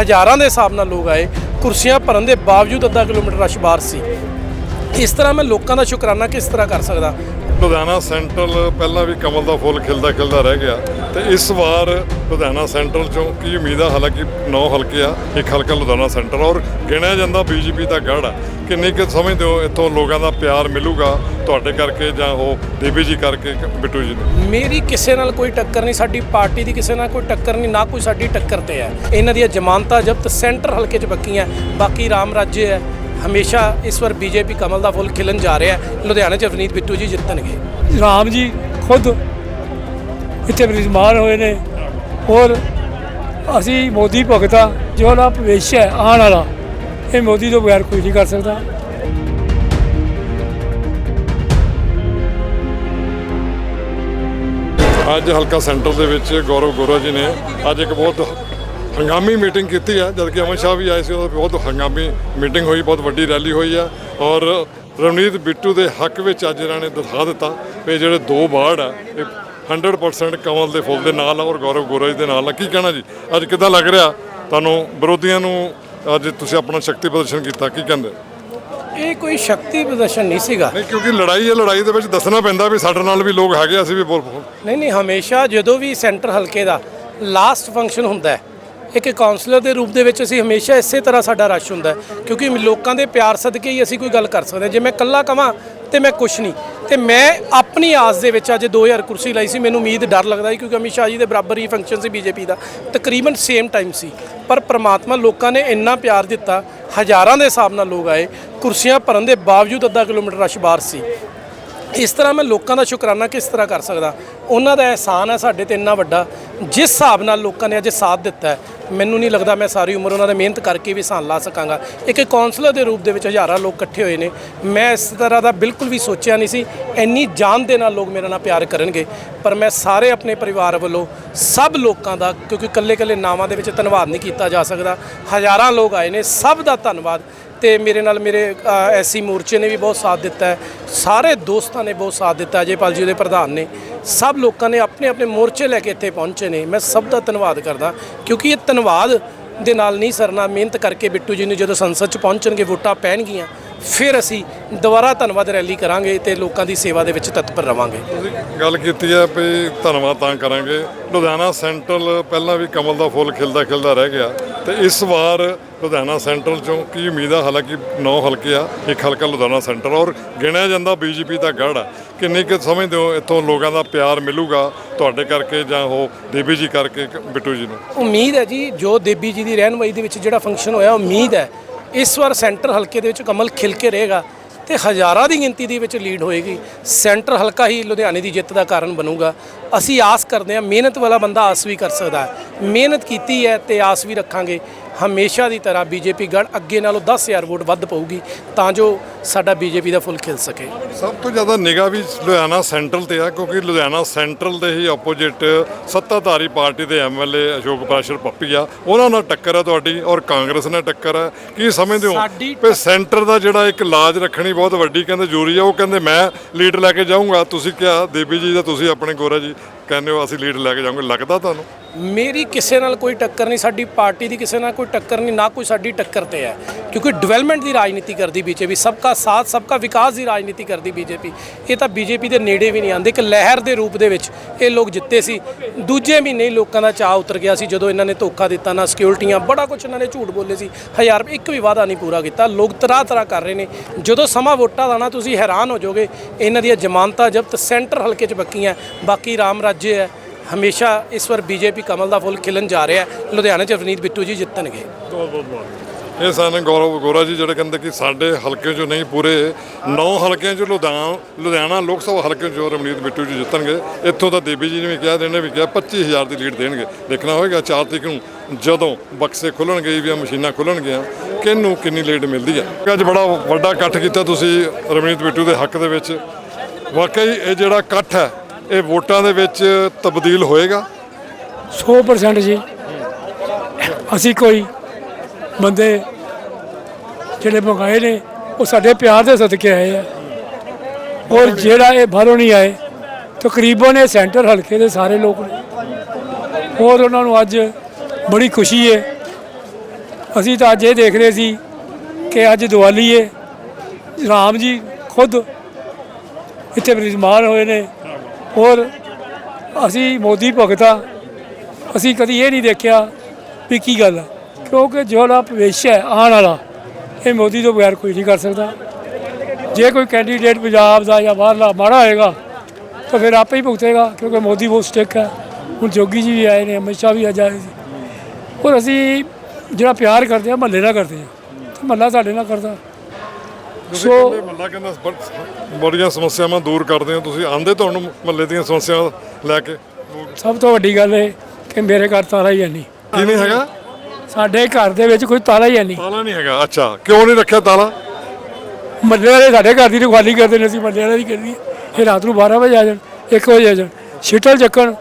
ਹਜ਼ਾਰਾਂ ਦੇ ਹਿਸਾਬ ਨਾਲ ਲੋਕ ਆਏ। ਕੁਰਸੀਆਂ ਭਰਨ ਦੇ ਬਾਵਜੂਦ ਅੱਧਾ ਕਿਲੋਮੀਟਰ ਰਸ਼ ਬਾਹਰ ਸੀ। ਇਸ ਤਰ੍ਹਾਂ ਮੈਂ ਲੋਕਾਂ ਦਾ ਸ਼ੁਕਰਾਨਾ ਕਿਸ ਤਰ੍ਹਾਂ ਕਰ ਸਕਦਾ? ਲੁਧਿਆਣਾ ਸੈਂਟਰਲ ਪਹਿਲਾਂ ਵੀ ਕਮਲ ਦਾ ਫੁੱਲ ਖਿਲਦਾ ਖਿਲਦਾ ਰਹਿ ਗਿਆ ਤੇ ਇਸ ਵਾਰ ਲੁਧਿਆਣਾ ਸੈਂਟਰਲ ਚੋਂ ਕੀ ਉਮੀਦ ਆ? ਹਾਲਾਂਕਿ 9 ਹਲਕੇ ਆ ਇੱਕ ਹਲਕਾ ਲੁਧਿਆਣਾ ਸੈਂਟਰ ਔਰ ਗਿਣਿਆ ਜਾਂਦਾ ਬੀਜੇਪੀ ਦਾ ਗੜ ਆ। ਕਿੰਨੀ ਕੁ ਸਮਝਦੇ ਹੋ ਇੱਥੋਂ ਲੋਕਾਂ ਦਾ ਪਿਆਰ ਮਿਲੂਗਾ ਤੁਹਾਡੇ ਕਰਕੇ ਜਾਂ ਉਹ ਡੀਬੀਜੀ ਕਰਕੇ ਕਿ ਬਿੱਟੂ ਜੀ ਨੂੰ? ਮੇਰੀ ਕਿਸੇ ਨਾਲ ਕੋਈ ਟੱਕਰ ਨਹੀਂ ਸਾਡੀ ਪਾਰਟੀ ਦੀ ਕਿਸੇ ਨਾਲ ਕੋਈ ਟੱਕਰ ਨਹੀਂ ਨਾ ਕੋਈ ਸਾਡੀ ਟੱਕਰ ਤੇ ਹੈ। ਇਹਨਾਂ ਦੀਆਂ ਜ਼ਮਾਨਤਾਂ ਜ਼ਬਤ ਸੈਂਟਰ ਹਲਕੇ 'ਚ ਬੱਕੀਆਂ ਬਾਕੀ ਰਾਮ ਰਾਜੇ ਹੈ। ਹਮੇਸ਼ਾ ਇਸ ਵਾਰ ਬੀਜੇਪੀ ਕਮਲ ਦਾ ਫੁੱਲ ਖਿਲਣ ਜਾ ਰਿਹਾ ਹੈ। ਲੁਧਿਆਣੇ 'ਚ ਅਵਨੀਤ ਬਿੱਟੂ ਜੀ ਜਿੱਤਣਗੇ। ਰਾਮ ਜੀ ਖੁਦ ਇੱਥੇ ਵਿਰਾਜਮਾਨ ਹੋਏ ਨੇ। ਔਰ ਅਸੀਂ ਮੋਦੀ ਭਗਤਾ ਜੋ ਨਾ ਭਵਿੱਖ ਹੈ ਆਉਣ ਵਾਲਾ ਇਹ ਮੋਦੀ ਤੋਂ ਬਗੈਰ ਕੋਈ ਨਹੀਂ ਕਰ ਸਕਦਾ। ਅੱਜ ਹਲਕਾ ਸੈਂਟਰ ਦੇ ਵਿੱਚ ਗੌਰਵ ਗੋਰਾ ਜੀ ਨੇ ਅੱਜ ਇੱਕ ਬਹੁਤ ਹੰਗਾਮੀ ਮੀਟਿੰਗ ਕੀਤੀ ਹੈ ਜਦ ਕਿ ਅਮਨ ਸ਼ਾਹ ਵੀ ਆਏ ਸੀ ਉਹਦਾ ਬਹੁਤ ਹੰਗਾਮੀ ਮੀਟਿੰਗ ਹੋਈ ਬਹੁਤ ਵੱਡੀ ਰੈਲੀ ਹੋਈ ਹੈ। ਔਰ ਰਵਨੀਤ ਬਿੱਟੂ ਦੇ ਹੱਕ ਵਿੱਚ ਅੱਜ ਇਹਨਾਂ ਨੇ ਦਿਖਾ ਦਿੱਤਾ ਵੀ ਜਿਹੜੇ ਦੋ ਬਾੜ ਆ ਇਹ 100% ਕਮਲ ਦੇ ਫੁੱਲ ਦੇ ਨਾਲ ਆ ਔਰ ਗੌਰਵ ਗੋਰਾ ਜੀ ਦੇ ਨਾਲ ਆ। ਕੀ ਕਹਿਣਾ ਜੀ? ਅੱਜ ਕਿੱਦਾਂ ਲੱਗ ਰਿਹਾ? ਤੁਹਾਨੂੰ ਵਿਰੋਧੀਆਂ ਨੂੰ ਅੱਜ ਤੁਸੀਂ ਆਪਣਾ ਸ਼ਕਤੀ ਪ੍ਰਦਰਸ਼ਨ ਕੀਤਾ ਕੀ ਕਹਿੰਦੇ? ਇਹ ਕੋਈ ਸ਼ਕਤੀ ਪ੍ਰਦਰਸ਼ਨ ਨਹੀਂ ਸੀਗਾ। ਨਹੀਂ ਕਿਉਂਕਿ ਲੜਾਈ ਹੈ ਲੜਾਈ ਦੇ ਵਿੱਚ ਦੱਸਣਾ ਪੈਂਦਾ ਵੀ ਸਾਡੇ ਨਾਲ ਵੀ ਲੋਕ ਹੈਗੇ ਅਸੀਂ ਵੀ ਬੋਲ ਨਹੀਂ ਨਹੀਂ ਹਮੇਸ਼ਾ ਜਦੋਂ ਵੀ ਸੈਂਟਰ ਹਲਕੇ ਦਾ ਲਾਸਟ ਫੰਕਸ਼ਨ ਹੁੰਦਾ ਹੈ ਇੱਕ ਕਾਉਂਸਲਰ ਦੇ ਰੂਪ ਦੇ ਵਿੱਚ ਅਸੀਂ ਹਮੇਸ਼ਾ ਇਸੇ ਤਰ੍ਹਾਂ ਸਾਡਾ ਰਸ਼ ਹੁੰਦਾ ਕਿਉਂਕਿ ਲੋਕਾਂ ਦੇ ਪਿਆਰ ਸਦਕੇ ਹੀ ਅਸੀਂ ਕੋਈ ਗੱਲ ਕਰ ਸਕਦੇ ਹਾਂ। ਜੇ ਮੈਂ ਇਕੱਲਾ ਕਵਾਂ ਤੇ ਮੈਂ ਕੁਛ ਨਹੀਂ। ਤੇ ਮੈਂ ਆਪਣੀ ਆਸ ਦੇ ਵਿੱਚ ਅੱਜ 2000 ਕੁਰਸੀ ਲਾਈ ਸੀ, ਮੈਨੂੰ ਉਮੀਦ, ਡਰ ਲੱਗਦਾ ਸੀ ਕਿਉਂਕਿ ਅਮਿਤ ਸ਼ਾਹ ਜੀ ਦੇ ਬਰਾਬਰ ਹੀ ਫੰਕਸ਼ਨ ਸੀ ਬੀਜੇਪੀ ਦਾ। ਤਕਰੀਬਨ ਸੇਮ ਟਾਈਮ ਸੀ। ਪਰ ਪ੍ਰਮਾਤਮਾ ਲੋਕਾਂ ਨੇ ਇੰਨਾ ਪਿਆਰ ਦਿੱਤਾ, ਹਜ਼ਾਰਾਂ ਦੇ ਹਿਸਾਬ ਨਾਲ ਲੋਕ ਆਏ, ਕੁਰਸੀਆਂ ਭਰਨ ਦੇ ਬਾਵਜੂਦ ਅੱਧਾ ਕਿਲੋਮੀਟਰ ਰਸ਼ ਬਾਹਰ ਸੀ। ਇਸ ਤਰ੍ਹਾਂ ਮੈਂ ਲੋਕਾਂ ਦਾ ਸ਼ੁਕਰਾਨਾ ਕਿਸ ਤਰ੍ਹਾਂ ਕਰ ਸਕਦਾ? ਉਹਨਾਂ ਦਾ ਅਹਿਸਾਨ ਹੈ ਸਾਡੇ ਤੇ ਇੰਨਾ ਵੱਡਾ। ਜਿਸ ਹਿਸਾਬ ਨਾਲ ਲੋਕਾਂ ਨੇ ਅੱਜ ਸਾਥ ਦਿੱਤਾ ਮੈਨੂੰ ਨਹੀਂ ਲੱਗਦਾ ਮੈਂ ਸਾਰੀ ਉਮਰ ਉਹਨਾਂ ਦਾ ਮਿਹਨਤ ਕਰਕੇ ਵੀ ਸਾਨ ਲਾ ਸਕਾਂਗਾ। ਇੱਕ ਕਾਉਂਸਲਰ ਦੇ ਰੂਪ ਦੇ ਵਿੱਚ ਹਜ਼ਾਰਾਂ ਲੋਕ ਇਕੱਠੇ ਹੋਏ ਨੇ। ਮੈਂ ਇਸ ਤਰ੍ਹਾਂ ਦਾ ਬਿਲਕੁਲ ਵੀ ਸੋਚਿਆ ਨਹੀਂ ਸੀ, ਇੰਨੀ ਜਾਨ ਦੇ ਨਾਲ ਲੋਕ ਮੇਰੇ ਨਾਲ ਪਿਆਰ ਕਰਨਗੇ। ਪਰ ਮੈਂ ਸਾਰੇ ਆਪਣੇ ਪਰਿਵਾਰ ਵੱਲੋਂ ਸਭ ਲੋਕਾਂ ਦਾ, ਕਿਉਂਕਿ ਇਕੱਲੇ-ਇਕੱਲੇ ਨਾਵਾਂ ਦੇ ਵਿੱਚ ਧੰਨਵਾਦ ਨਹੀਂ ਕੀਤਾ ਜਾ ਸਕਦਾ। ਹਜ਼ਾਰਾਂ ਲੋਕ ਆਏ ਨੇ, ਸਭ ਦਾ ਧੰਨਵਾਦ। ਤੇ ਮੇਰੇ ਨਾਲ ਮੇਰੇ ਐਸੀ ਮੋਰਚੇ ਨੇ ਵੀ ਬਹੁਤ ਸਾਥ ਦਿੱਤਾ ਹੈ। ਸਾਰੇ ਦੋਸਤਾਂ ਨੇ ਬਹੁਤ ਸਾਥ ਦਿੱਤਾ ਅਜੇਪਾਲ ਜੀ ਦੇ ਪ੍ਰਧਾਨ ਨੇ। ਸਭ ਲੋਕਾਂ ਨੇ ਆਪਣੇ ਆਪਣੇ ਮੋਰਚੇ ਲੈ ਕੇ ਇੱਥੇ ਪਹੁੰਚੇ ਨੇ। ਮੈਂ ਸਭ ਦਾ ਧੰਨਵਾਦ ਕਰਦਾ, ਕਿਉਂਕਿ ਇਹ ਧੰਨਵਾਦ ਦੇ ਨਾਲ ਨਹੀਂ ਸਰਨਾ, ਮਿਹਨਤ ਕਰਕੇ ਬਿੱਟੂ ਜੀ ਨੂੰ ਜਦੋਂ ਸੰਸਦ 'ਚ ਪਹੁੰਚਣਗੇ, ਵੋਟਾਂ ਪੈਣਗੀਆਂ। ਫਿਰ ਅਸੀਂ ਦੁਬਾਰਾ ਧੰਨਵਾਦ ਰੈਲੀ ਕਰਾਂਗੇ ਤੇ ਲੋਕਾਂ ਦੀ ਸੇਵਾ ਦੇ ਵਿੱਚ ਤਤਪਰ ਰਵਾਂਗੇ। ਤੁਸੀਂ ਗੱਲ ਕੀਤੀ ਹੈ ਵੀ ਧੰਨਵਾਦ ਤਾਂ ਕਰਾਂਗੇ। ਲੁਧਿਆਣਾ ਸੈਂਟਰਲ ਪਹਿਲਾਂ ਵੀ ਕਮਲ ਦਾ ਫੁੱਲ ਖਿਲਦਾ ਖਿਲਦਾ ਰਹਿ ਗਿਆ ਤੇ ਇਸ ਵਾਰ ਲੁਧਿਆਣਾ ਸੈਂਟਰਲ ਚੋਂ ਕੀ ਉਮੀਦ ਆ? ਹਾਲਾਂਕਿ 9 ਹਲਕੇ ਆ ਇੱਕ ਹਲਕਾ ਲੁਧਿਆਣਾ ਸੈਂਟਰ ਔਰ ਗਿਣਿਆ ਜਾਂਦਾ ਬੀਜੇਪੀ ਦਾ ਗੜ ਆ। ਕਿੰਨੀ ਕੁ ਸਮਝਦੇ ਹੋ ਇੱਥੋਂ ਲੋਕਾਂ ਦਾ ਪਿਆਰ ਮਿਲੂਗਾ ਤੁਹਾਡੇ ਕਰਕੇ ਜਾਂ ਉਹ ਡੀਬੀਜੀ ਕਰਕੇ ਕਿ ਬਿੱਟੂ ਜੀ ਨੂੰ? ਉਮੀਦ ਹੈ ਜੀ ਜੋ ਦੇਬੀ ਜੀ ਦੀ ਰਹਿਨਮਾਈ ਦੇ ਵਿੱਚ ਜਿਹੜਾ ਫੰਕਸ਼ਨ ਹੋਇਆ ਉਮੀਦ ਹੈ ਇਸ ਵਾਰ ਸੈਂਟਰ ਹਲਕੇ ਦੇ ਵਿੱਚ ਕਮਲ ਖਿਲ ਕੇ ਰਹੇਗਾ ਤੇ ਹਜ਼ਾਰਾਂ ਦੀ ਗਿਣਤੀ ਦੇ ਵਿੱਚ ਲੀਡ ਹੋਏਗੀ। ਸੈਂਟਰ ਹਲਕਾ ਹੀ ਲੁਧਿਆਣੇ ਦੀ ਜਿੱਤ ਦਾ ਕਾਰਨ ਬਣੂਗਾ। ਅਸੀਂ ਆਸ ਕਰਦੇ ਹਾਂ, ਮਿਹਨਤ ਵਾਲਾ ਬੰਦਾ ਆਸ ਵੀ ਕਰ ਸਕਦਾ ਹੈ। ਮਿਹਨਤ ਕੀਤੀ ਹੈ ਤੇ ਆਸ ਵੀ ਰੱਖਾਂਗੇ। ਹਮੇਸ਼ਾ ਦੀ ਤਰ੍ਹਾਂ ਬੀਜੇਪੀ ਗੜ ਅੱਗੇ ਨਾਲੋਂ 10000 ਵੋਟ ਵੱਧ ਪਊਗੀ ਤਾਂ ਜੋ ਸਾਡਾ ਬੀਜੇਪੀ ਦਾ ਫੁੱਲ ਖਿਲ ਸਕੇ। ਸਭ ਤੋਂ ਜ਼ਿਆਦਾ ਨਿਗਾਹ ਵੀ ਲੁਧਿਆਣਾ ਸੈਂਟਰਲ ਤੇ ਆ ਕਿਉਂਕਿ ਲੁਧਿਆਣਾ ਸੈਂਟਰਲ ਦੇ ਹੀ ਆਪੋਜੀਟ ਸੱਤਾਧਾਰੀ ਪਾਰਟੀ ਦੇ ਐਮਐਲਏ ਅਸ਼ੋਕ ਪ੍ਰਾਸ਼ਰ ਪੱਪੀ ਆ। ਉਹਨਾਂ ਨਾਲ ਟੱਕਰ ਆ ਤੁਹਾਡੀ ਔਰ ਕਾਂਗਰਸ ਨਾਲ ਟੱਕਰ ਆ। ਕੀ ਸਮਝਦੇ ਹੋ? ਵੀ ਸੈਂਟਰ ਦਾ ਜਿਹੜਾ ਇੱਕ ਲਾਜ ਰੱਖਣੀ ਬਹੁਤ ਵੱਡੀ ਕਹਿੰਦੇ ਜ਼ਰੂਰੀ ਆ ਉਹ ਕਹਿੰਦੇ ਮੈਂ ਲੀਡ ਲੈ ਕੇ ਜਾਊਂਗਾ। ਤੁਸੀਂ ਕਿਹਾ ਦੇਵੀ ਜੀ ਦਾ ਤੁਸੀਂ ਆਪਣੇ ਗੋਰਾ ਜੀ ਕਹਿੰਦੇ ਹੋ ਅਸੀਂ ਲੀਡ ਲੈ ਕੇ ਜਾਵਾਂਗੇ, ਲੱਗਦਾ ਤੁਹਾਨੂੰ? ਮੇਰੀ ਕਿਸੇ ਨਾਲ ਕੋਈ ਟੱਕਰ ਨਹੀਂ, ਸਾਡੀ ਪਾਰਟੀ ਦੀ ਕਿਸੇ ਨਾਲ ਕੋਈ ਟੱਕਰ ਨਹੀਂ, ਨਾ ਕੋਈ ਸਾਡੀ ਟੱਕਰ ਤੇ ਹੈ। ਕਿਉਂਕਿ ਡਿਵੈਲਪਮੈਂਟ ਦੀ ਰਾਜਨੀਤੀ ਕਰਦੀ ਬੀਜੇਪੀ, ਸਬਕਾ ਸਾਥ ਸਭ ਸਬਕਾ ਵਿਕਾਸ ਦੀ ਰਾਜਨੀਤੀ ਕਰਦੀ ਬੀਜੇਪੀ। ਇਹ ਤਾਂ ਬੀਜੇਪੀ ਦੇ ਨੇੜੇ ਵੀ ਨਹੀਂ ਆਉਂਦੇ, ਇੱਕ ਲਹਿਰ ਦੇ ਰੂਪ ਦੇ ਵਿੱਚ ਇਹ ਲੋਕ ਜਿੱਤੇ ਸੀ। ਦੂਜੇ ਮਹੀਨੇ ਹੀ ਲੋਕਾਂ ਦਾ ਚਾਹ ਉਤਰ ਗਿਆ ਸੀ, ਜਦੋਂ ਇਹਨਾਂ ਨੇ ਧੋਖਾ ਦਿੱਤਾ, ਨਾ ਸਿਕਿਉਰਿਟੀਆਂ ਬੜਾ ਕੁਝ ਇਹਨਾਂ ਨੇ ਝੂਠ ਬੋਲੇ ਸੀ। ਹਜ਼ਾਰ ਰੁਪਏ, ਇੱਕ ਵੀ ਵਾਅਦਾ ਨਹੀਂ ਪੂਰਾ ਕੀਤਾ, ਲੋਕ ਤਰਾ ਤਰਾ ਕਰ ਰਹੇ ਨੇ। ਜਦੋਂ ਸਮਾਂ ਵੋਟਾਂ ਦਾ ਨਾ, ਤੁਸੀਂ ਹੈਰਾਨ ਹੋ ਜਾਓਗੇ, ਇਹਨਾਂ ਦੀਆਂ ਜ਼ਮਾਨਤਾਂ ਜ਼ਬਤ ਸੈਂਟਰ ਹਲਕੇ 'ਚ ਬੱਕੀਆਂ ਬਾਕੀ ਰਾਮ ਅੱਜ ਹੈ, ਹਮੇਸ਼ਾ ਇਸ ਵਾਰ ਬੀਜੇਪੀ ਕਮਲ ਦਾ ਫੁੱਲ ਖਿਲਣ ਜਾ ਰਿਹਾ ਹੈ। ਲੁਧਿਆਣੇ 'ਚ ਰਵਨੀਤ ਬਿੱਟੂ ਜੀ ਜਿੱਤਣਗੇ। ਬਹੁਤ ਬਹੁਤ ਬਹੁਤ। ਇਹ ਸਨ ਗੌਰਵ ਗੋਰਾ ਜੀ ਜਿਹੜੇ ਕਹਿੰਦੇ ਕਿ ਸਾਡੇ ਹਲਕੇ 'ਚੋਂ ਨਹੀਂ, ਪੂਰੇ ਨੌ ਹਲਕਿਆਂ 'ਚੋਂ ਲੁਧਿਆਣਾ ਲੁਧਿਆਣਾ ਲੋਕ ਸਭਾ ਹਲਕੇ 'ਚੋਂ ਰਵਨੀਤ ਬਿੱਟੂ ਜੀ ਜਿੱਤਣਗੇ। ਇੱਥੋਂ ਤਾਂ ਦੇਵੀ ਜੀ ਨੇ ਵੀ ਕਿਹਾ ਇਹਨੇ ਵੀ ਕਿਹਾ 25000 ਦੀ ਲੀਡ ਦੇਣਗੇ। ਦੇਖਣਾ ਹੋਏਗਾ 4 ਤਰੀਕ ਨੂੰ ਜਦੋਂ ਬਕਸੇ ਖੁੱਲਣਗੇ ਜਾਂ ਮਸ਼ੀਨਾਂ ਖੁੱਲਣਗੀਆਂ, ਕਿਹਨੂੰ ਕਿੰਨੀ ਲੀਡ ਮਿਲਦੀ ਹੈ। ਅੱਜ ਬੜਾ ਵੱਡਾ ਇਕੱਠ ਕੀਤਾ ਤੁਸੀਂ ਰਵਨੀਤ ਬਿੱਟੂ ਦੇ ਹੱਕ ਦੇ ਵਿੱਚ। ਵਾਕਈ ਇਹ ਜਿਹੜਾ ਇਕੱਠ ਹੈ ਇਹ ਵੋਟਾਂ ਦੇ ਵਿੱਚ ਤਬਦੀਲ ਹੋਏਗਾ? 100% ਜੀ। ਅਸੀਂ ਕੋਈ ਬੰਦੇ ਜਿਹੜੇ ਮੰਗਾਏ ਨੇ, ਉਹ ਸਾਡੇ ਪਿਆਰ ਦੇ ਸਦਕੇ ਆਏ ਆ। ਔਰ ਜਿਹੜਾ ਇਹ ਬਾਹਰੋਂ ਨਹੀਂ ਆਏ, ਤਕਰੀਬਨ ਇਹ ਸੈਂਟਰ ਹਲਕੇ ਦੇ ਸਾਰੇ ਲੋਕ ਨੇ। ਔਰ ਉਹਨਾਂ ਨੂੰ ਅੱਜ ਬੜੀ ਖੁਸ਼ੀ ਹੈ ਅਸੀਂ ਤਾਂ ਅੱਜ ਇਹ ਦੇਖ ਰਹੇ ਸੀ ਕਿ ਅੱਜ ਦੀਵਾਲੀ ਹੈ ਰਾਮ ਜੀ ਖੁਦ ਇੱਥੇ ਬਿਰਾਜਮਾਨ ਹੋਏ ਨੇ। ਔਰ ਅਸੀਂ ਮੋਦੀ ਭਗਤਾ ਅਸੀਂ ਕਦੀ ਇਹ ਨਹੀਂ ਦੇਖਿਆ ਵੀ ਕੀ ਗੱਲ ਹੈ ਕਿਉਂਕਿ ਜਿਹੜਾ ਭਵਿੱਖ ਹੈ, ਆਉਣ ਵਾਲਾ, ਇਹ ਮੋਦੀ ਤੋਂ ਬਗੈਰ ਕੋਈ ਨਹੀਂ ਕਰ ਸਕਦਾ। ਜੇ ਕੋਈ ਕੈਂਡੀਡੇਟ ਪੰਜਾਬ ਦਾ ਜਾਂ ਬਾਹਰਲਾ ਮਾੜਾ ਹੋਏਗਾ, ਤਾਂ ਫਿਰ ਆਪੇ ਹੀ ਭੁਗਤੇਗਾ, ਕਿਉਂਕਿ ਮੋਦੀ ਬਹੁਤ ਸਟਿਕ ਹੈ। ਹੁਣ ਜੋਗੀ ਜੀ ਵੀ ਆਏ ਨੇ, ਅਮਿਤ ਸ਼ਾਹ ਵੀ ਅੱਜ ਆਏ ਔਰ ਅਸੀਂ ਜਿਹੜਾ ਪਿਆਰ ਕਰਦੇ ਆ, ਮਹੱਲੇ ਨਾਲ ਕਰਦੇ ਆ। ਮਹੱਲਾ ਸਾਡੇ ਨਾਲ ਕਰਦਾ। ਕਹਿੰਦੇ ਮੱਲਾ ਕਹਿੰਦਾ ਬੜ- ਬੜੀਆਂ ਸਮੱਸਿਆਵਾਂ ਦੂਰ ਕਰਦੇ ਹੋ ਤੁਸੀਂ ਆਂਦੇ ਤੁਹਾਨੂੰ ਮਹੱਲੇ ਦੀਆਂ ਸਮੱਸਿਆਵਾਂ ਲੈ ਕੇ। ਸਭ ਤੋਂ ਵੱਡੀ ਗੱਲ ਇਹ ਕਿ ਮੇਰੇ ਘਰ ਤਾਲਾ ਹੀ ਹੈ ਨਹੀਂ। ਕੀ ਨਹੀਂ ਹੈਗਾ? ਸਾਡੇ ਘਰ ਦੇ ਵਿੱਚ ਕੋਈ ਤਾਲਾ ਹੀ ਹੈ ਨਹੀਂ। ਤਾਲਾ ਨਹੀਂ ਹੈਗਾ ਅੱਛਾ। ਕਿਉਂ ਨਹੀਂ ਰੱਖਿਆ ਤਾਲਾ? ਮੱਲੇ ਵਾਲੇ ਸਾਡੇ ਘਰ ਦੀ ਰਖਵਾਲੀ ਕਰਦੇ ਨੇ ਅਸੀਂ ਮੱਲੇ ਵਾਲੇ ਦੀ ਕਰਨੀ ਇਹ ਰਾਤ ਨੂੰ 12 ਵਜੇ ਆ ਜਾਣ 1 ਵਜੇ ਆ ਜਾਣ। ਸ਼ੀਟਲ ਚੱਕਣ।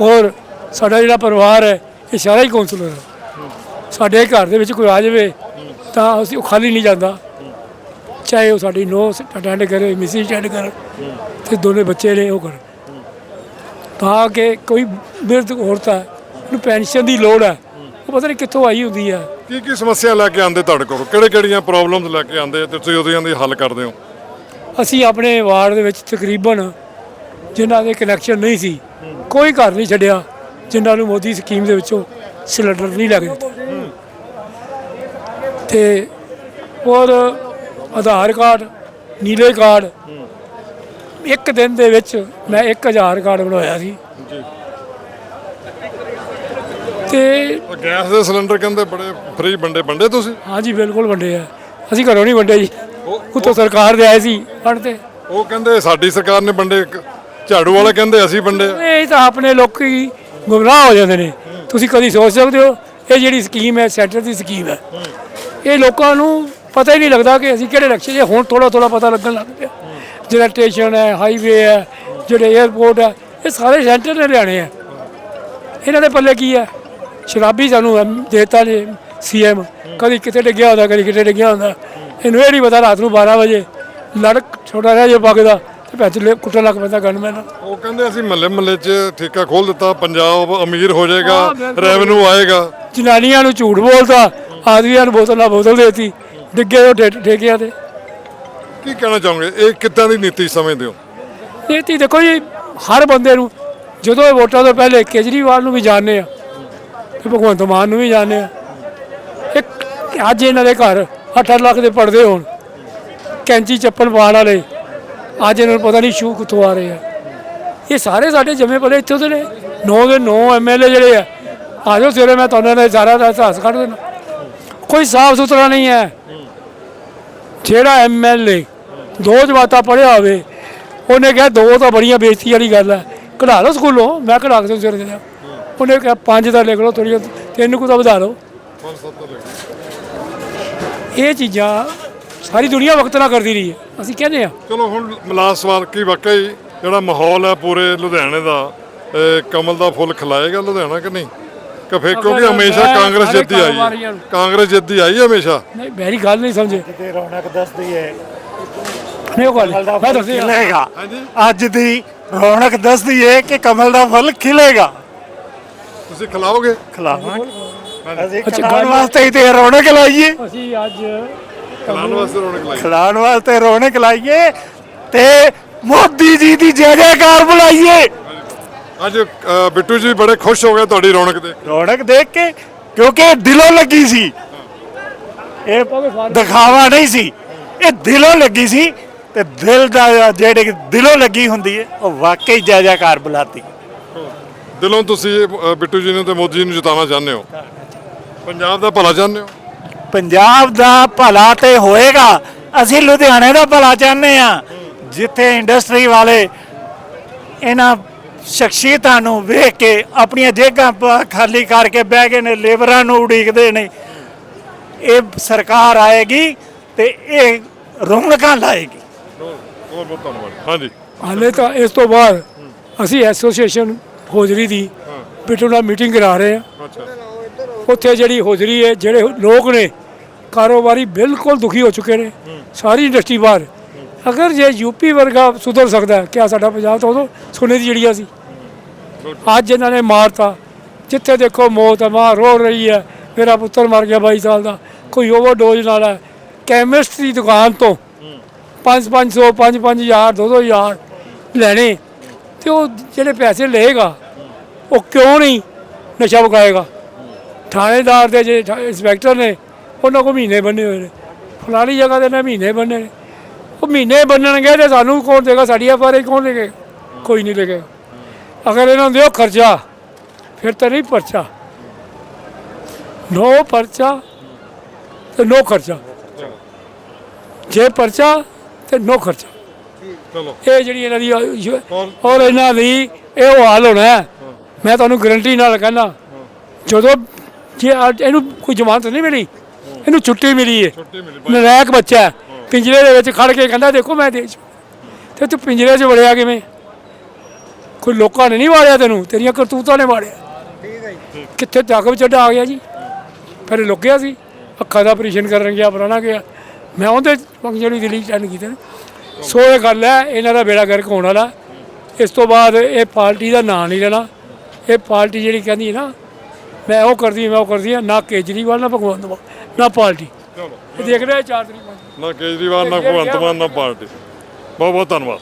ਔਰ ਸਾਡਾ ਜਿਹੜਾ ਪਰਿਵਾਰ ਹੈ ਇਹ ਸਾਰਾ ਹੀ ਕੌਂਸਲਰ ਹੈ। ਸਾਡੇ ਘਰ ਦੇ ਵਿੱਚ ਕੋਈ ਆ ਜਾਵੇ ਤਾਂ ਅਸੀਂ ਉਹ ਖਾਲੀ ਨਹੀਂ ਜਾਂਦਾ। ਚਾਹੇ ਉਹ ਸਾਡੀ ਨੋ ਅਟੈਂਡ ਕਰੇ ਮਿਸਿਸ ਅਟੈਂਡ ਕਰ ਤੇ ਦੋਨੇ ਬੱਚੇ ਨੇ ਉਹ ਕਰ। ਤਾਂ ਕਿ ਕੋਈ ਬਿਰਧ ਔਰਤ ਹੈ ਉਹਨੂੰ ਪੈਨਸ਼ਨ ਦੀ ਲੋੜ ਹੈ ਉਹ ਪਤਾ ਨਹੀਂ ਕਿੱਥੋਂ ਆਈ ਹੁੰਦੀ ਹੈ। ਕੀ ਕੀ ਸਮੱਸਿਆ ਲੈ ਕੇ ਆਂਦੇ ਤੁਹਾਡੇ ਕੋਲ? ਕਿਹੜੇ ਕਿਹੜੀਆਂ ਪ੍ਰੋਬਲਮਸ ਲੈ ਕੇ ਆਂਦੇ ਤੇ ਤੁਸੀਂ ਉਹਦੀਆਂ ਦੀ ਹੱਲ ਕਰਦੇ ਹੋ? ਅਸੀਂ ਆਪਣੇ ਵਾਰਡ ਦੇ ਵਿੱਚ ਤਕਰੀਬਨ ਜਿਨ੍ਹਾਂ ਦੇ ਕਨੈਕਸ਼ਨ ਨਹੀਂ ਸੀ ਕੋਈ ਘਰ ਨਹੀਂ ਛੱਡਿਆ ਜਿਨ੍ਹਾਂ ਨੂੰ ਮੋਦੀ ਸਕੀਮ ਦੇ ਵਿੱਚੋਂ ਸਿਲੰਡਰ ਨਹੀਂ ਲੱਗ ਦਿੱਤਾ। ਤੇ ਔਰ ਆਧਾਰ ਕਾਰਡ ਨੀਲੇ ਕਾਰਡ। ਇੱਕ ਦਿਨ ਦੇ ਵਿੱਚ ਮੈਂ 1000 ਕਾਰਡ ਬਣਾਇਆ ਸੀ। ਤੇ ਉਹ ਗੈਸ ਦੇ ਸਿਲੰਡਰ ਕਹਿੰਦੇ ਬੜੇ ਫ੍ਰੀ ਵੰਡੇ ਵੰਡੇ ਤੁਸੀਂ? ਹਾਂਜੀ ਬਿਲਕੁਲ ਵੰਡੇ ਆ। ਅਸੀਂ ਘਰੋਂ ਨਹੀਂ ਵੰਡੇ ਜੀ। ਉੱਤੋਂ ਸਰਕਾਰ ਦੇ ਆਏ ਸੀ ਫੰਡ ਤੇ। ਉਹ ਕਹਿੰਦੇ ਸਾਡੀ ਸਰਕਾਰ ਨੇ ਵੰਡੇ ਝਾੜੂ ਵਾਲੇ ਕਹਿੰਦੇ ਅਸੀਂ ਵੰਡੇ। ਇਹ ਤਾਂ ਆਪਣੇ ਲੋਕੀ ਗੁੰਮਰਾਹ ਹੋ ਜਾਂਦੇ ਨੇ। ਤੁਸੀਂ ਕਦੀ ਸੋਚ ਸਕਦੇ ਹੋ ਇਹ ਜਿਹੜੀ ਸਕੀਮ ਹੈ ਸੈਂਟਰ ਦੀ ਸਕੀਮ ਹੈ। ਇਹ ਲੋਕਾਂ ਨੂੰ ਪਤਾ ਹੀ ਨਹੀਂ ਲੱਗਦਾ ਕਿ ਅਸੀਂ ਕਿਹੜੇ ਇਲੈਕਸ਼ਨ 'ਚ ਹੁਣ ਥੋੜਾ ਥੋੜਾ ਪਤਾ ਲੱਗਣ ਲੱਗ ਪਿਆ। ਜਿਹੜਾ ਸਟੇਸ਼ਨ ਹੈ ਹਾਈਵੇ ਹੈ ਜਿਹੜੇ 에ਅਰਪੋਰਟ ਹੈ ਇਹ ਸਾਰੇ ਸੈਂਟਰ ਨੇ ਲਿਆਣੇ ਆ। ਇਹਨਾਂ ਦੇ ਪੱਲੇ ਕੀ ਹੈ? ਸ਼ਰਾਬੀ ਸਾਨੂੰ ਦੇਤਾ ਨੇ ਸੀਐਮ ਕਦੀ ਕਿਤੇ ਡਿੱਗਿਆ ਹੁੰਦਾ ਕਦੀ ਕਿਤੇ ਡਿੱਗਿਆ ਹੁੰਦਾ। ਇਹਨੂੰ ਇਹ ਨਹੀਂ ਪਤਾ ਰਾਤ ਨੂੰ 12 ਵਜੇ ਲੜਕ ਛੋਟਾ ਜਿਹਾ ਜੇ ਪੱਗਦਾ ਤੇ ਲੈ ਕੁੱਟਣ ਲੱਗ ਪੈਂਦਾ ਗਨਮੈਨ ਉਹ ਕਹਿੰਦੇ ਅਸੀਂ ਮੱਲੇ ਮੱਲੇ 'ਚ ਠੇਕਾ ਖੋਲ ਦਿੱਤਾ ਪੰਜਾਬ ਅਮੀਰ ਹੋ ਜਾਏਗਾ ਹਾਂ। ਰੈਵਨਿਊ ਆਏਗਾ। ਜਨਾਨੀਆਂ ਨੂੰ ਝੂਠ ਬੋਲਦਾ ਆਦਮੀਆਂ ਨੂੰ ਬੋਤਲ ਨਾਲ ਬੋਤਲ ਦੇਤੀ ਡਿੱਗੇ ਉਹ ਠੇਕਿਆਂ ਤੇ। ਕੀ ਕਹਿਣਾ ਚਾਹੋਗੇ? ਇਹ ਕਿੱਦਾਂ ਦੀ ਨੀਤੀ ਸਮਝਦੇ ਹੋ? ਇਹ ਤੀ ਦੇਖੋ ਜੀ ਹਰ ਬੰਦੇ ਨੂੰ ਜਦੋਂ ਇਹ ਵੋਟਾਂ ਤੋਂ ਪਹਿਲੇ ਕੇਜਰੀਵਾਲ ਨੂੰ ਵੀ ਜਾਣਦੇ ਆ ਤੇ ਭਗਵੰਤ ਮਾਨ ਨੂੰ ਵੀ ਜਾਣਦੇ ਆ ਇੱਕ ਅੱਜ ਇਹਨਾਂ ਦੇ ਘਰ 8-8 ਲੱਖ ਦੇ ਪੜਦੇ ਹੋਣ ਕੈਂਚੀ ਚੱਪਲ ਪਾਉਣ ਵਾਲੇ ਅੱਜ ਇਹਨਾਂ ਨੂੰ ਪਤਾ ਨਹੀਂ ਸ਼ੂ ਕਿੱਥੋਂ ਆ ਰਹੇ ਆ। ਇਹ ਸਾਰੇ ਸਾਡੇ ਜੰਮੇ ਪਲੇ ਇੱਥੋਂ ਦੇ ਨੇ 9 ਦੇ 9 ਐਮਐਲਏ ਜਿਹੜੇ ਆ ਆ ਜਾਓ ਸਵੇਰੇ ਮੈਂ ਤੁਹਾਨੂੰ ਇਹਨਾਂ ਸਾਰਾ ਦਾ ਇਤਿਹਾਸ ਕੱਢ ਦੇਣਾ ਕੋਈ ਸਾਫ਼ ਸੁਥਰਾ ਨਹੀਂ ਹੈ। ਜਿਹੜਾ ਐਮਐਲਏ ਦੋ ਜਮਾਤਾਂ ਪੜਿਆ ਹੋਵੇ, ਉਹਨੇ ਕਿਹਾ ਦੋ ਤਾਂ ਬੜੀਆਂ ਬੇਇੱਜ਼ਤੀ ਵਾਲੀ ਗੱਲ ਹੈ। ਕਢਾ ਲਓ ਸਕੂਲੋਂ, ਮੈਂ ਕਢਾ ਕੇ ਸਵੇਰੇ ਦੇ ਉਹਨੇ ਕਿਹਾ ਪੰਜ ਦਾ ਲਿਖ ਲਓ ਥੋੜੀ ਤਿੰਨ ਕੁ ਤਾਂ ਵਧਾ ਲਓ। ਇਹ ਚੀਜ਼ਾਂ ਸਾਰੀ ਦੁਨੀਆ ਵਕਤ ਨਾਲ ਕਰਦੀ ਰਹੀ ਹੈ। ਅਸੀਂ ਕਹਿੰਦੇ ਆ ਚਲੋ ਹੁਣ ਲਾਸਟ ਸਵਾਲ ਕੀ ਵਾਕਈ ਜਿਹੜਾ ਮਾਹੌਲ ਹੈ ਪੂਰੇ ਲੁਧਿਆਣੇ ਦਾ ਕਮਲ ਦਾ ਫੁੱਲ ਖਿਲਾਏਗਾ ਲੁਧਿਆਣਾ ਕਿ ਨਹੀਂ? ਕਿ ਫਿਰ ਕਿਉਂਕਿ ਹਮੇਸ਼ਾ ਕਾਂਗਰਸ ਸਾਰੇ ਜਿੱਤੀ ਆਈ ਹੈ। ਕਾਂਗਰਸ ਜਿੱਤੀ ਆਈ ਹੈ ਹਮੇਸ਼ਾ। ਨਹੀਂ ਮੇਰੀ ਗੱਲ ਨਹੀਂ ਸਮਝੇ। ਤੇ ਰੌਣਕ ਦੱਸਦੀ ਹੈ। ਨਹੀਂ ਗੱਲ ਮੈਂ ਦੱਸਦੀ ਹਾਂ। ਖਿਲੇਗਾ। ਹਾਂਜੀ। ਅੱਜ ਦੀ ਰੌਣਕ ਦੱਸਦੀ ਹੈ ਕਿ ਕਮਲ ਦਾ ਫੁੱਲ ਖਿਲੇਗਾ। ਤੁਸੀਂ ਖਿਲਾਓਗੇ? ਖਿਲਾਵਾਂਗੇ। ਅਸੀਂ ਅੱਛਾ, ਖਿਲਾਉਣ ਵਾਸਤੇ ਹੀ ਤੇ ਰੌਣਕ ਲਾਈਏ। ਅਸੀਂ ਅੱਜ ਖਿਲਾਉਣ ਵਾਸਤੇ ਰੌਣਕ ਲਾਈ ਖਿਲਾਉਣ ਵਾਸਤੇ ਰੌਣਕ ਲਾਈਏ ਤੇ ਮੋਦੀ ਜੀ ਦੀ ਜੈ ਜੈਕਾਰ ਬੁਲਾਈਏ। ਅੱਜ ਅ, ਬਿੱਟੂ ਜੀ ਬੜੇ ਖੁਸ਼ ਹੋ ਗਏ ਤੁਹਾਡੀ ਰੌਣਕ ਦੇਖ ਕੇ। ਰੌਣਕ ਦੇਖ ਕੇ ਕਿਉਂਕਿ ਇਹ ਦਿਲੋਂ ਲੱਗੀ ਸੀ। ਇਹ ਦਿਖਾਵਾ ਨਹੀਂ ਸੀ। ਇਹ ਦਿਲੋਂ ਲੱਗੀ ਸੀ ਤੇ ਦਿਲ ਦਾ ਜਿਹੜੇ ਦਿਲੋਂ ਲੱਗੀ ਹੁੰਦੀ ਹੈ ਉਹ ਵਾਕਈ ਜੈ ਜੈਕਾਰ ਬੁਲਾਤੀ। ਦਿਲੋਂ ਤੁਸੀਂ ਅ, ਬਿੱਟੂ ਜੀ ਨੂੰ ਤੇ ਮੋਦੀ ਜੀ ਨੂੰ ਜਿਤਾਉਣਾ ਚਾਹੁੰਦੇ ਹੋ? ਪੰਜਾਬ ਦਾ ਭਲਾ ਚਾਹੁੰਦੇ ਹੋ? ਪੰਜਾਬ ਦਾ ਭਲਾ ਤੇ ਹੋਏਗਾ। ਅਸੀਂ ਲੁਧਿਆਣੇ ਦਾ ਭਲਾ ਚਾਹੁੰਦੇ ਆ ਜਿੱਥੇ ਇੰਡਸਟਰੀ ਵਾਲੇ ਇਹਨਾਂ ਸ਼ਖਸੀਅਤਾਂ ਨੂੰ ਵੇਖ ਕੇ ਆਪਣੀਆਂ ਜੇਗਾਂ ਖਾਲੀ ਕਰਕੇ ਬਹਿ ਗਏ ਨੇ ਲੇਬਰਾਂ ਨੂੰ ਉਡੀਕਦੇ ਨੇ। ਇਹ ਸਰਕਾਰ ਆਏਗੀ ਤੇ ਇਹ ਰੌਣਕਾਂ ਲਾਏਗੀ। ਬਹੁਤ ਬਹੁਤ ਧੰਨਵਾਦ। ਹਾਂਜੀ। ਹਾਲੇ ਤਾਂ ਇਸ ਤੋਂ ਬਾਅਦ ਅਸੀਂ ਐਸੋਸੀਏਸ਼ਨ ਹੋਜਰੀ ਦੀ ਬਿੱਟੂ ਨਾਲ ਮੀਟਿੰਗ ਕਰਾ ਰਹੇ ਹਾਂ। ਉੱਥੇ ਜਿਹੜੀ ਹੋਜਰੀ ਹੈ ਜਿਹੜੇ ਲੋਕ ਨੇ ਕਾਰੋਬਾਰੀ ਬਿਲਕੁਲ ਦੁਖੀ ਹੋ ਚੁੱਕੇ ਨੇ। ਸਾਰੀ ਇੰਡਸਟਰੀ ਬਾਹਰ। ਅਗਰ ਜੇ ਯੂਪੀ ਵਰਗਾ ਸੁਧਰ ਸਕਦਾ ਹੈ, ਕਿਆ ਸਾਡਾ ਪੰਜਾਬ ਤਾਂ ਉਦੋਂ ਸੋਨੇ ਦੀ ਜੜੀਆ ਸੀ। ਅੱਜ ਇਹਨਾਂ ਨੇ ਮਾਰਤਾ। ਜਿੱਥੇ ਦੇਖੋ ਮੌਤ ਹੈ ਮਾਂ ਰੋ ਰਹੀ ਹੈ। ਮੇਰਾ ਪੁੱਤਰ ਮਰ ਗਿਆ 22 ਸਾਲ ਦਾ। ਕੋਈ ਓਵਰਡੋਜ਼ ਨਾਲ ਹੈ। ਕੈਮਿਸਟ ਦੀ ਦੁਕਾਨ ਤੋਂ 5 500 5 5000 2 2000 ਲੈਣੇ। ਤੇ ਉਹ ਜਿਹੜੇ ਪੈਸੇ ਲਏਗਾ, ਉਹ ਕਿਉਂ ਨਹੀਂ ਨਸ਼ਾ ਵਿਕਾਏਗਾ ਥਾਣੇਦਾਰ ਦੇ ਜਿਹੜੇ ਇੰਸਪੈਕਟਰ ਨੇ, ਉਹਨਾਂ ਕੋ ਮਹੀਨੇ ਬੰਨੇ ਹੋਏ ਨੇ। ਫਲਾਣੀ ਜਗ੍ਹਾ ਦੇ ਨਾ ਮਹੀਨੇ ਬੰਨੇ ਨੇ। ਉਹ ਮਹੀਨੇ ਬੰਨਣਗੇ ਤੇ ਸਾਨੂੰ ਕੌਣ ਦੇਗਾ? ਸਾਡੀ ਐਫਆਰਆਈ ਕੌਣ ਲੇਗੇ ਕੋਈ ਨਹੀਂ ਲੇਗਾ ਅਗਰ ਇਹਨਾਂ ਨੂੰ ਦਿਓ ਖਰਚਾ ਫਿਰ ਤਾਂ ਨਹੀਂ ਪਰਚਾ। ਨੋ ਪਰਚਾ ਤੇ ਨੋ ਖਰਚਾ। ਜੇ ਪਰਚਾ ਤੇ ਨੋ ਖਰਚਾ। ਚਲੋ। ਇਹ ਜਿਹੜੀ ਇਹਨਾਂ ਦੀ ਔਰ- ਇਹਨਾਂ ਦੀ ਇਹ ਹਾਲ ਹੋਣਾ। ਮੈਂ ਤੁਹਾਨੂੰ ਗਰੰਟੀ ਨਾਲ ਕਹਿੰਦਾ ਜਦੋਂ ਜੇ ਇਹਨੂੰ ਕੋਈ ਜ਼ਮਾਨਤ ਨਹੀਂ ਮਿਲੀ ਇਹਨੂੰ ਛੁੱਟੀ ਮਿਲੀ ਹੈ ਨਲਾਇਕ ਬੱਚਾ। ਪਿੰਜਰੇ ਦੇ ਵਿੱਚ ਖੜ ਕੇ ਕਹਿੰਦਾ ਦੇਖੋ ਮੈਂ ਦੇਸ਼ ਤੇ ਤੂੰ ਪਿੰਜਰੇ 'ਚ ਵੜਿਆ ਕਿਵੇਂ? ਕੋਈ ਲੋਕਾਂ ਨੇ ਨਹੀਂ ਵਾੜਿਆ ਤੈਨੂੰ ਤੇਰੀਆਂ ਕਰਤੂਤਾਂ ਨੇ ਵਾੜਿਆ। ਠੀਕ ਹੈ ਜੀ। ਕਿੱਥੇ ਤੱਕ ਵਿੱਚ ਆ ਗਿਆ ਜੀ। ਫਿਰ ਲੁਕਿਆ ਸੀ ਅੱਖਾਂ ਦਾ ਆਪਰੇਸ਼ਨ ਕਰਨ ਗਿਆ ਪੁਰਾਣਾ ਗਿਆ। ਮੈਂ ਉਹਦੇ ਫੰਕਸ਼ਨ ਵੀ ਦਿੱਲੀ ਅਟੈਂਡ ਕੀਤੇ ਨੇ। ਸੋ ਇਹ ਗੱਲ ਹੈ ਇਹਨਾਂ ਦਾ ਬੇੜਾ ਗਰਕ ਹੋਣ ਵਾਲਾ। ਇਸ ਤੋਂ ਬਾਅਦ ਇਹ ਪਾਰਟੀ ਦਾ ਨਾਂ ਨਹੀਂ ਲੈਣਾ। ਇਹ ਪਾਰਟੀ ਜਿਹੜੀ ਕਹਿੰਦੀ ਨਾ ਮੈਂ ਉਹ ਕਰਦੀ ਹਾਂ, ਮੈਂ ਉਹ ਕਰਦੀ ਹਾਂ। ਨਾ ਕੇਜਰੀਵਾਲ ਨਾ ਭਗਵੰਤ ਮਾਨ ਨਾ ਪਾਰਟੀ। ਚਲੋ। ਇਹ ਦੇਖ ਰਹੇ ਚਾਰ ਤਰੀਕ ਨੂੰ। ਨਾ ਕੇਜਰੀਵਾਲ ਨਾ ਭਗਵੰਤ ਮਾਨ ਨਾ ਪਾਰਟੀ। ਬਹੁਤ ਬਹੁਤ ਧੰਨਵਾਦ।